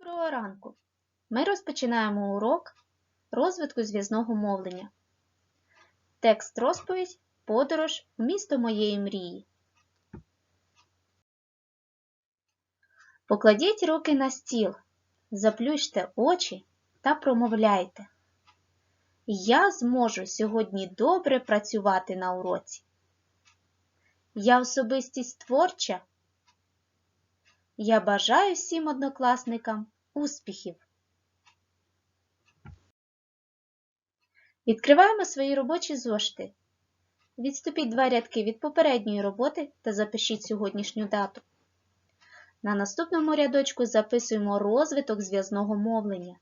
Доброго ранку! Ми розпочинаємо урок розвитку зв'язного мовлення. Текст розповідь Подорож у місто моєї мрії. Покладіть руки на стіл, заплющте очі та промовляйте. Я зможу сьогодні добре працювати на уроці. Я особистість творча. Я бажаю всім однокласникам успіхів! Відкриваємо свої робочі зошити. Відступіть два рядки від попередньої роботи та запишіть сьогоднішню дату. На наступному рядочку записуємо розвиток зв'язного мовлення.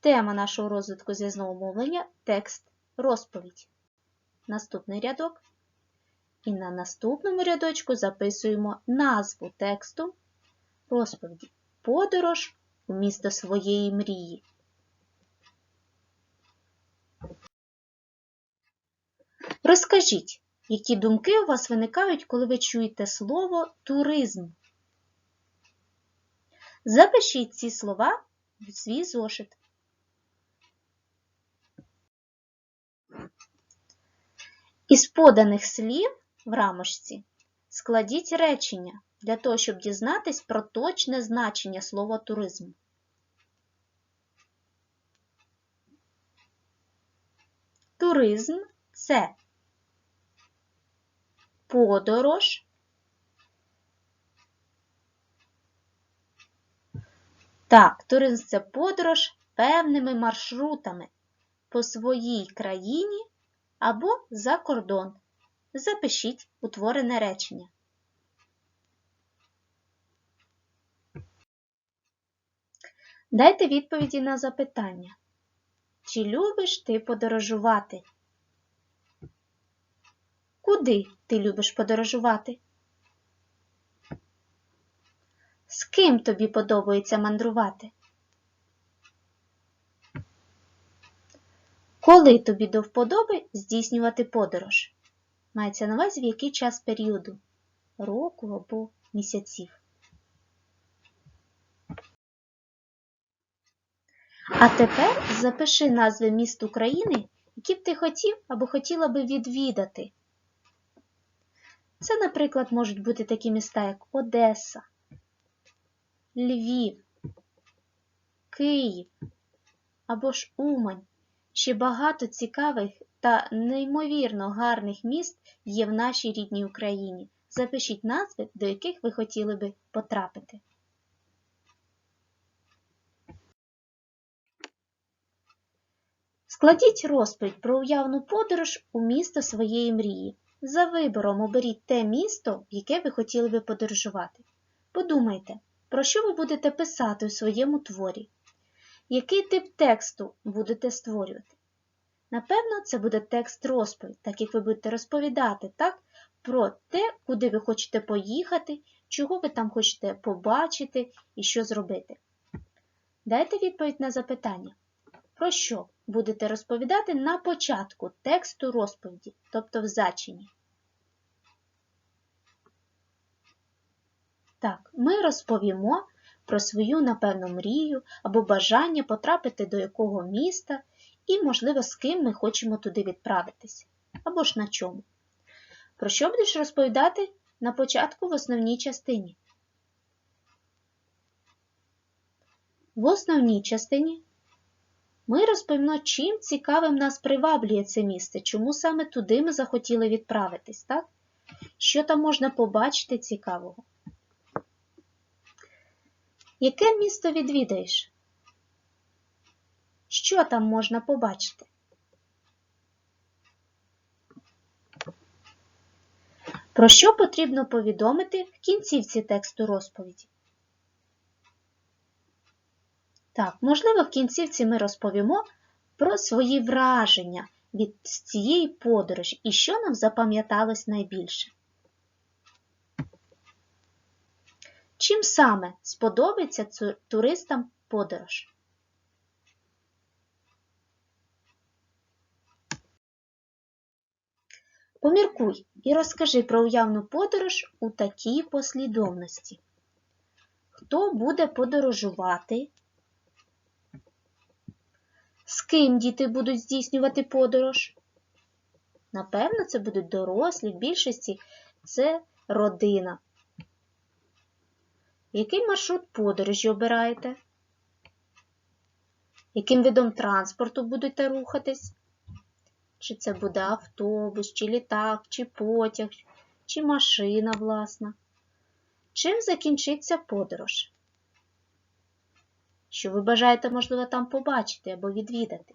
Тема нашого розвитку зв'язного мовлення текст розповідь. Наступний рядок. І на наступному рядочку записуємо назву тексту розповіді Подорож у місто своєї мрії. Розкажіть, які думки у вас виникають, коли ви чуєте слово туризм. Запишіть ці слова в свій зошит. Із поданих слів в рамочці складіть речення для того, щоб дізнатись про точне значення слова туризм. Туризм це подорож, Так, туризм це подорож певними маршрутами по своїй країні або за кордон. Запишіть утворене речення. Дайте відповіді на запитання. Чи любиш ти подорожувати? Куди ти любиш подорожувати? З ким тобі подобається мандрувати? Коли тобі до вподоби здійснювати подорож? Мається на увазі в який час періоду року або місяців. А тепер запиши назви міст України, які б ти хотів або хотіла би відвідати. Це, наприклад, можуть бути такі міста, як Одеса, Львів, Київ або ж Умань. Ще багато цікавих та неймовірно гарних міст є в нашій рідній Україні. Запишіть назви, до яких ви хотіли би потрапити. Складіть розповідь про уявну подорож у місто своєї мрії. За вибором оберіть те місто, в яке ви хотіли би подорожувати. Подумайте, про що ви будете писати у своєму творі, який тип тексту будете створювати. Напевно, це буде текст розповідь, так як ви будете розповідати так, про те, куди ви хочете поїхати, чого ви там хочете побачити і що зробити. Дайте відповідь на запитання. Про що будете розповідати на початку тексту розповіді, тобто в зачині. Так, ми розповімо про свою, напевно, мрію або бажання потрапити до якого міста і, можливо, з ким ми хочемо туди відправитись. Або ж на чому. Про що будеш розповідати на початку в основній частині? В основній частині ми розповімо, чим цікавим нас приваблює це місце, чому саме туди ми захотіли відправитись, так? Що там можна побачити цікавого? Яке місто відвідаєш? Що там можна побачити? Про що потрібно повідомити в кінцівці тексту розповіді? Так, можливо, в кінцівці ми розповімо про свої враження від цієї подорожі і що нам запам'яталось найбільше. Чим саме сподобається туристам подорож? Поміркуй і розкажи про уявну подорож у такій послідовності. Хто буде подорожувати? З ким діти будуть здійснювати подорож? Напевно, це будуть дорослі, в більшості це родина. Який маршрут подорожі обираєте? Яким видом транспорту будете рухатись? Чи це буде автобус, чи літак, чи потяг, чи машина власна? Чим закінчиться подорож? Що ви бажаєте, можливо, там побачити або відвідати?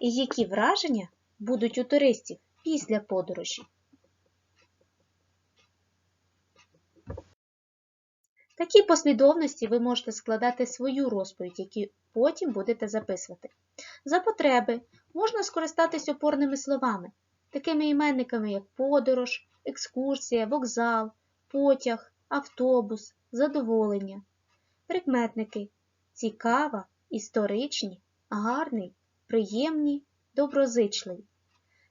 І які враження будуть у туристів після подорожі? Такій послідовності ви можете складати свою розповідь, яку потім будете записувати. За потреби можна скористатись опорними словами, такими іменниками, як подорож, екскурсія, вокзал, потяг, автобус, задоволення, прикметники цікава, історичні, гарний, приємні, доброзичливі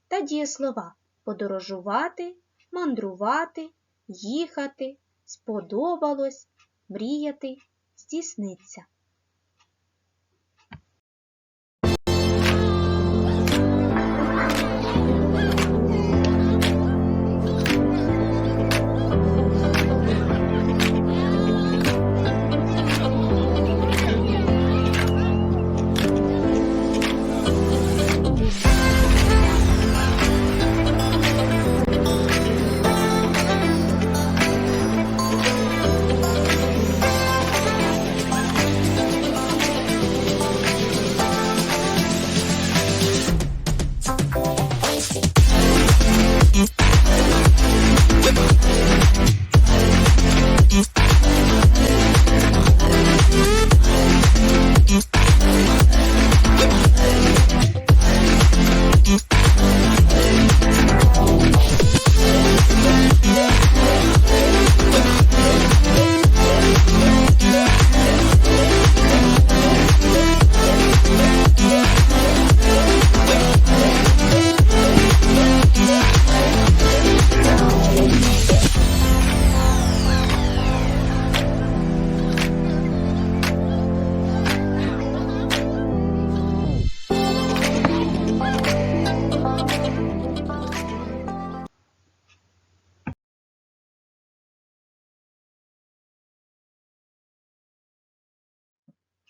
та дієслова подорожувати, мандрувати, їхати, сподобалось, мріяти, здійсниться.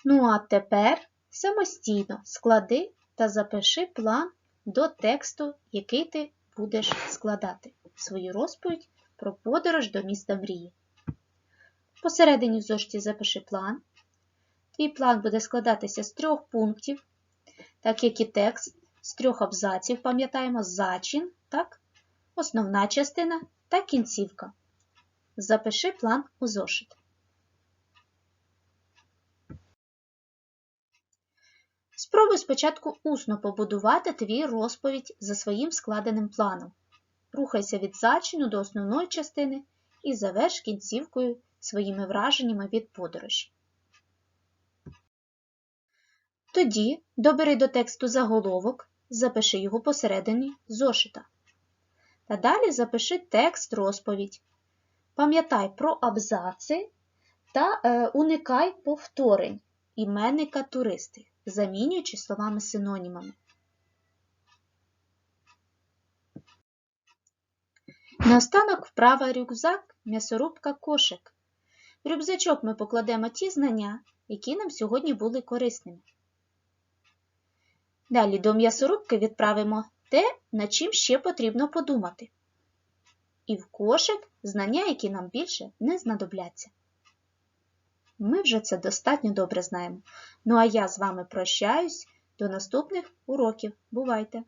Ну а тепер самостійно склади та запиши план до тексту, який ти будеш складати свою розповідь про подорож до міста мрії. Посередині в зошиті запиши план. Твій план буде складатися з трьох пунктів, так як і текст, з трьох абзаців, пам'ятаємо, зачин, так? основна частина та кінцівка. Запиши план у зошит. Спробуй спочатку усно побудувати твій розповідь за своїм складеним планом. Рухайся від зачину до основної частини і заверш кінцівкою своїми враженнями від подорожі. Тоді добери до тексту заголовок, запиши його посередині зошита. Та далі запиши текст розповідь. Пам'ятай про абзаци та е, уникай повторень іменника туристи замінюючи словами синонімами. Наостанок вправа рюкзак, м'ясорубка, кошик. В рюкзачок ми покладемо ті знання, які нам сьогодні були корисними. Далі до м'ясорубки відправимо те, над чим ще потрібно подумати. І в кошик знання, які нам більше не знадобляться. Ми вже це достатньо добре знаємо. Ну а я з вами прощаюсь до наступних уроків. Бувайте!